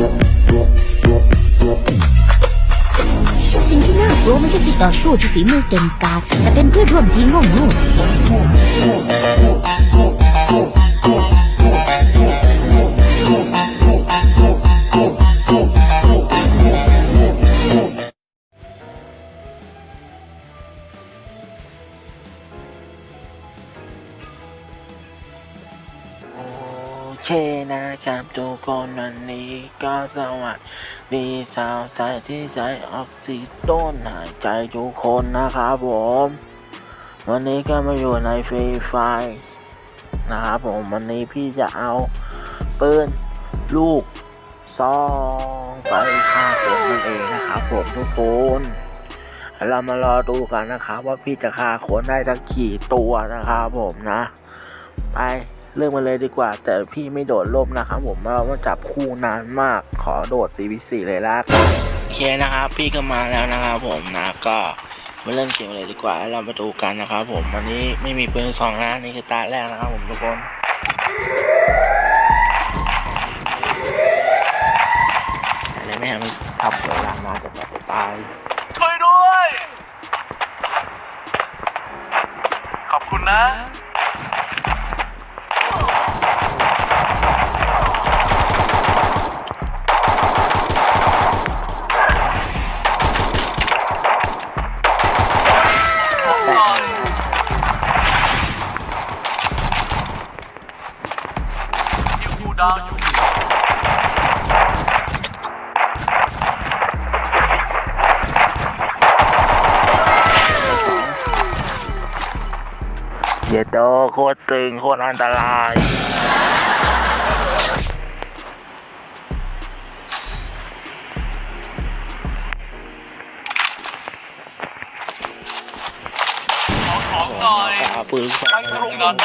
สิ่งที่น่ากลัวไม่ใช่จิตต่อสู้ที่ฝีมือเก่งกาจแต่เป็นเพื่อนร่วมทีมโง่ๆ เคนะครับทุกคนวันนี้ก็สวัสดีชาวใจที่ใช้ออกซิโดนหายใจทุกคนนะครับผม วันนี้ก็มาอยู่ในฟรีไฟนะครับผมวันนี้พี่จะเอาปืนลูกซองไปฆ่าคนนั่นเองนะครับผมทุกคนเรามารอดูกันนะครับว่าพี่จะฆ่าคนได้ทั้งกี่ตัวนะครับผมนะ ไป เริ่มมาเลยดีกว่า แต่พี่ไม่โดดร่มนะครับผมเรามาจับคู่นานมากขอโดด CP4 เลยละกันโอเคนะครับ พี่ก็มาแล้วนะครับผมนะก็มาเริ่มเกมเลยดีกว่าแล้วเรามาดูกันนะครับผมวันนี้ไม่มีปืนสองนะนี่คือตาแรกนะครับผมทุกคนอะไรไม่ให้มันทำเวลามาจะแบบตายช่วยด้วย ขอบคุณนะ ตรตึงโคตรอันตรายขอของหน่อยเอาปืนลูกซองไปตรงนั้น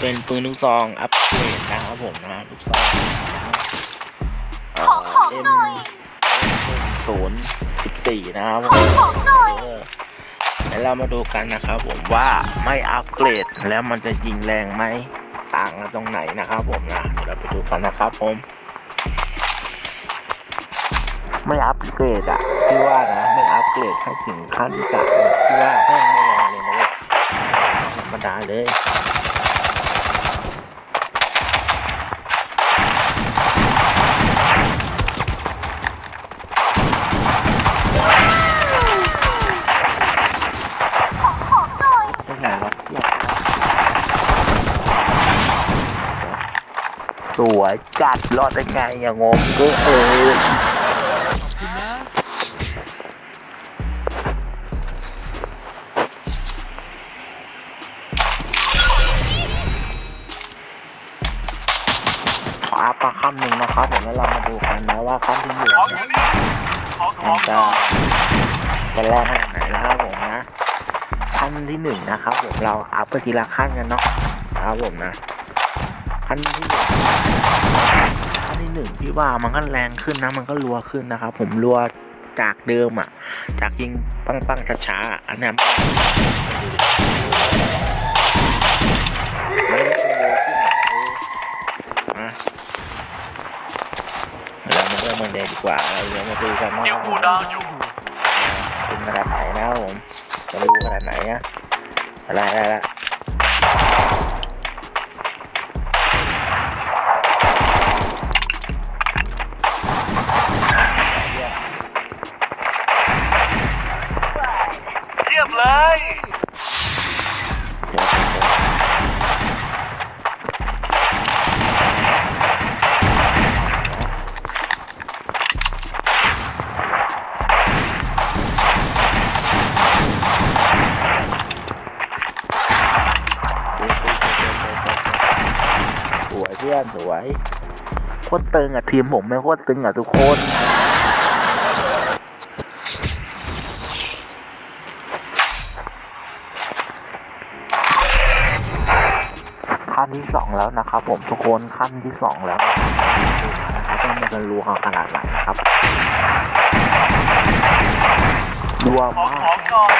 เป็นปืนลูกซองอัปเกรดนะครับผมนะลูกซองเอ็มศูนย์สิบสี่นะครับผมเออ แล้วเรามาดูกันนะครับผมว่าไม่อัปเกรดแล้วมันจะยิงแรงไหมต่างกันตรงไหนนะครับผมนะเดี๋ยวเราไปดูกันนะครับผม ไม่อัปเกรดอะที่ว่านะไม่อัปเกรดให้ถึงขั้นจัดที่ว่าแม่งไม่แรงเลยนะธรรมดาเลย ไม่ไหนหรอกส วยจัดรอดได้ไงอย่างงงก็เออขออัพมาคำหนึ่งนะครับผมแล้วเรามาดูกันนะว่าขั้นที่หนึ่งขอยู่นี่ขอขมันงหจะเป็นแรงขนาดไหนนะครับผมนะขั้นที่หนึ่งนะครับผมเราอัพไปทีละขั้นกันเนาะนะครับผมนะ ขั้นที่หนึ่งขั้นที่หนึ่งพี่ว่ามันก็แรงขึ้นนะ มันก็รัวขึ้นนะครับ ผมรัวจากเดิมอะ จากยิงปังปังๆช้าๆอันนี้มันเร็วขึ้นอะเออนะเรามาเริ่มมันเลยดีกว่าเราเดี๋ยวมาดูกันว่าคิวคูดาวอยู่เป็นขนาดไหนนะครับผมจะรู้ขนาดไหนนะอะไรอะไรละ สวยโคตรตึงอะทีมผมไม่งโคตรตึงอะทุกคนขั้นที่สองแล้วนะครับ ผมทุกคนขั้นที่สองแล้วนะครับว่ามันจะรัวขนาดไหนนะครับรัวขอมากของหน่อย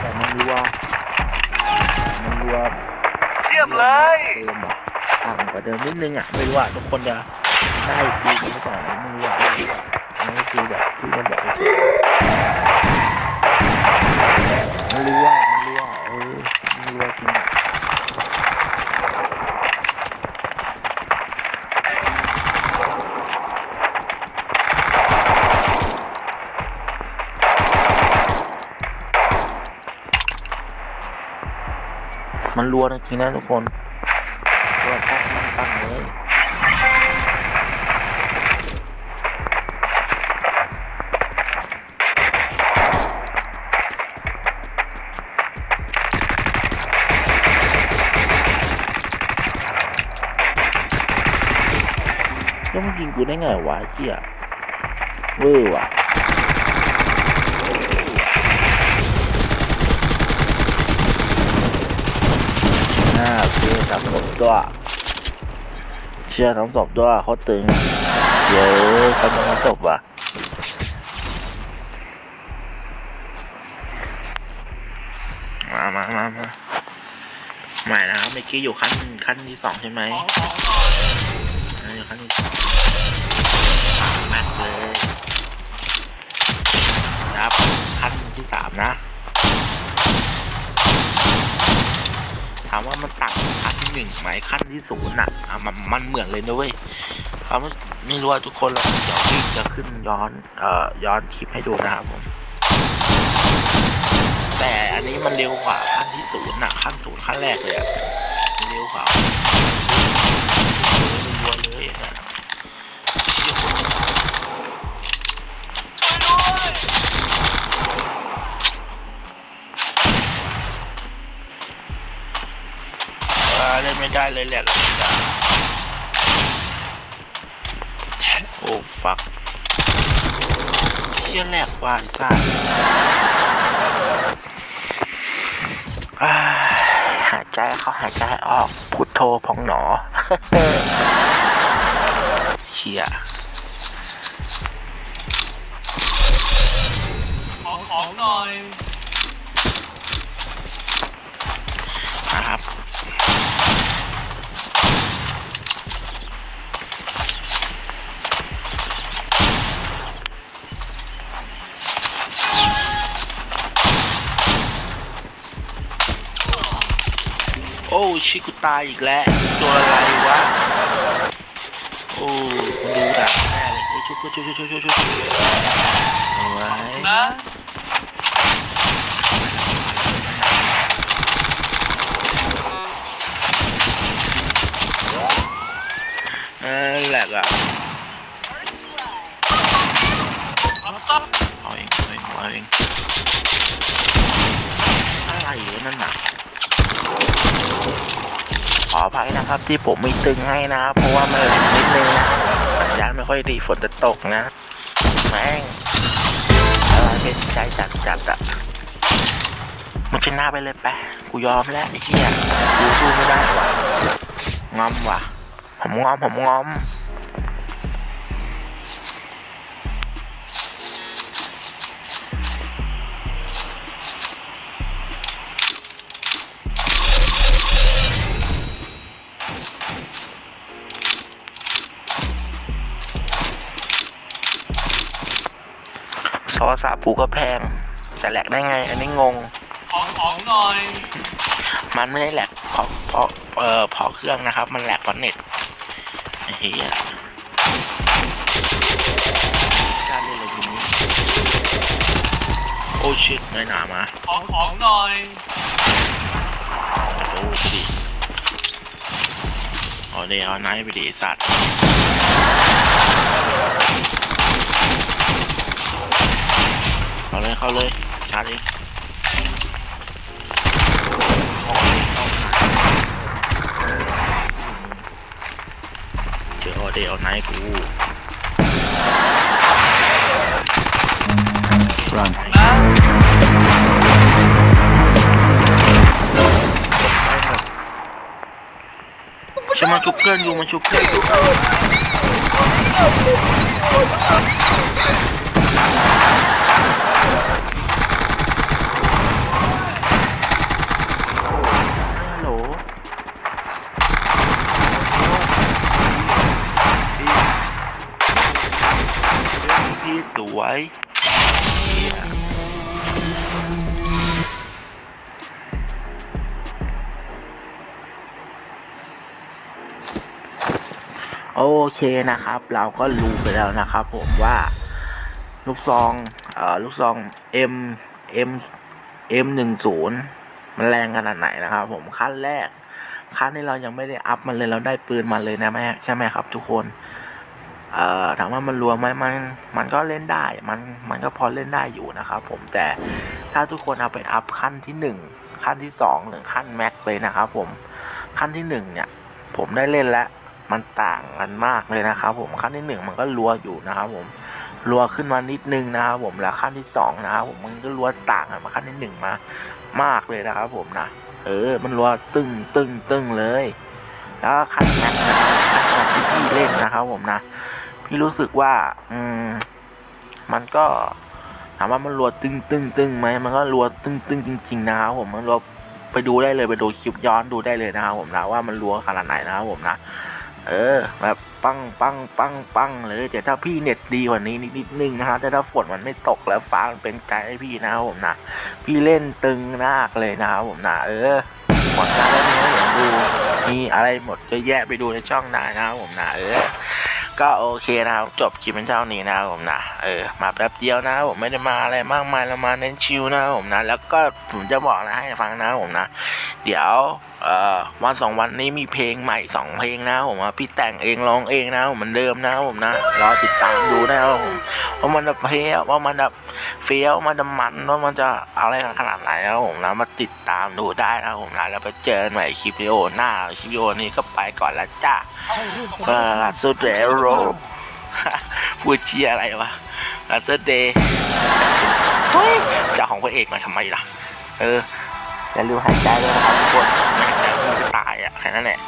แต่มันรัว มันรัวเยี่ยมมเลยเดิมอะต่างกว่าเดิมนิดนึงอะไม่รู้ว่าทุกคนจะได้ฟีลหรือเปล่าไม่รู้อะไม่รู้อะอันนี้คือแบบที่มันบอกเฉยๆไม่รู้ว่าไม่รู้ว่า มันรัวจริงนะทุกคนรัวตั้งตั้งเลยแล้วมันยิงกูได้ไงวะเหี้ยเวอร์ว่ะ น่าโอเคทำศพด้วยเชื่อทำศพด้วยเขาตึงเดี๋ยวทำทำศพว่ะมามามามาใหม่นะครับเมื่อกี้อยู่ขั้นขั้นที่สองใช่ไหมอของหน่ขั้นที่สองม็กเลยนะครับขั้นที่สามนะ ถามว่ามันต่างขั้นที่หนึ่งไหมขั้นที่ศูนย์อะมันมันเหมือนเลยนะเว้ยเขาไม่ไม่รู้ว่าทุกคนเราเดี๋ยวพี่จะขึ้นย้อนเอ่อย้อนคลิปให้ดูนะครับผมแต่อันนี้มันเร็วกว่าขั้นที่ศูนย์อะขั้นศูนย์ขั้นแรกเลยอะเร็วกว่า เออเล่นไม่ได้เลยแหละจ้ะโอ้ฟักเชี่ยแหลกว่าไอ้สัสอ่าหายใจเขาหายใจออกพุทโธพองหนอเชียขอของหน่อย ตายอีกแล้วตัวอะไรวะโอ้คุณดูดักแน่เลยเฮ้ยชุบชุบชุบชุบชุบชุบเอาไว้นะเออแหลกอะรับทราบเอาเองเอาเองเอาเองอะไรอยู่นั่นน่ะ ออภัยนะครับ ที่ผมไม่ตึงให้นะครับเพราะว่ามันแหลกนิดนึงนะสัญญาณไม่ค่อยดีฝนจะตกนะ แม่งอะไรเป็นใจจัดจัดอะมันชนะไปเลยไปกูยอมแล้วไอ้เหี้ยกูสู้ไม่ได้ว่ะงอมว่ะผมงอมผมงอม รศัพท์กูก็แพงจะแหลกได้ไง อันนี้งง ขอของหน่อย มันไม่ได้แหลกเพราะเพราะเอ่อเพราะเครื่องนะครับ มันแหลกเพราะเน็ตไอ้เหี้ยการเล่นอะไรทีนี้โอ้ชิตน้อยหนามาขอของหน่อยโอ้ไปดิเอาเดี๋ยวเอาไนท์ไปดิไอ้สัตว์ เอาเลยเข้าเลยชาร์จเองเจอเอาเดี๋ยวเอาไนท์กูนะจะมาชุบเพื่อนอยู่มาชุบเพื่อนอยู่ สวยเหี้ยโอเคนะครับ เราก็รู้ไปแล้วนะครับ ผมว่าลูกซองเอ่อลูกซอง M M M หนึ่งศูนย์มันแรงขนาดไหนนะครับ ผมขั้นแรกขั้นที่เรายังไม่ได้อัพมันเลยเราได้ปืนมาเลยนะแม่ใช่ไหมครับ ทุกคน เอ่อถามว่ามันรวมไหมมันมันก็เล่นได้มันมันก็พอเล่นได้อยู่นะครับผมแต่ถ้าทุกคนเอาไปอัพขั้นที่หนึ่งขั้นที่สองหรือขั้นแม็กเลยนะครับผมขั้นที่หนึ่งเนี่ยผมได้เล่นแล้วมันต่างกันมากเลยนะครับผมขั้นที่หนึ่งมันก็รัวอยู่นะครับผมรัวขึ้นมานิดนึงนะครับผมแล้วขั้นที่สองนะครับผมมันก็รัวต่างกันมาขั้นที่หนึ่งมามากเลยนะครับผมนะเออมันรัวตึงตึงตึงเลย แล้วขั้นแม็กนะครับ พี่เล่นนะครับผมนะ พี่รู้สึกว่า อืม มันก็ถามว่ามันรัวตึงตึงตึงไหมมันก็รัวตึงตึงจริง ๆ นะครับผมมันรัวไปดูได้เลยไปดูคลิปย้อนดูได้เลยนะครับผมนะว่ามันรัวขนาดไหนนะครับผมนะ เออ แบบปังปังปังปังเลยแต่ถ้าพี่เน็ตดีกว่านี้นิดนิดนึงนะฮะแต่ถ้าฝนมันไม่ตกแล้วฟ้ามันเป็นไกด์ให้พี่นะครับผมนะพี่เล่นตึงมากเลยนะครับผมนะเออหมดการแล้วนี้เห็นดู มีอะไรหมดก็แยะไปดูในช่องได้นะครับผมนะเออ ก็โอเคนะครับ จบคลิปเป็นเท่านี้นะผมนะ เออ มาแป๊บเดียวนะผมไม่ได้มาอะไรมากมายเรามาเน้นชิลนะผมนะ แล้วก็ผมจะบอกนะให้ฟังนะผมนะ เดี๋ยวเอ่อวันสองวันนี้มีเพลงใหม่สองเพลงนะผมพี่แต่งเองร้องเองนะครับผมเหมือนเดิมนะผมนะ รอติดตามดูนะผมว่ามันจะเพลว่ามันจะเฟี้ยวมันจะมันว่ามันจะอะไรขนาดไหนนะผมนะมาติดตามดูได้นะผมนะแล้วไปเจอกันใหม่คลิปวิดีโอหน้าคลิปวิดีโอนี้ก็ไปก่อนล้วจ้าเรื่องสเออสุดแล้วโรพูดเชียอะไรวะลาเซอร์เดย์จะของพระเอกมาทำไมล่ะ เอออย่าลืมหายใจด้วยนะครับทุกคนหายใจก็ตายอะแค่นั้นแหละ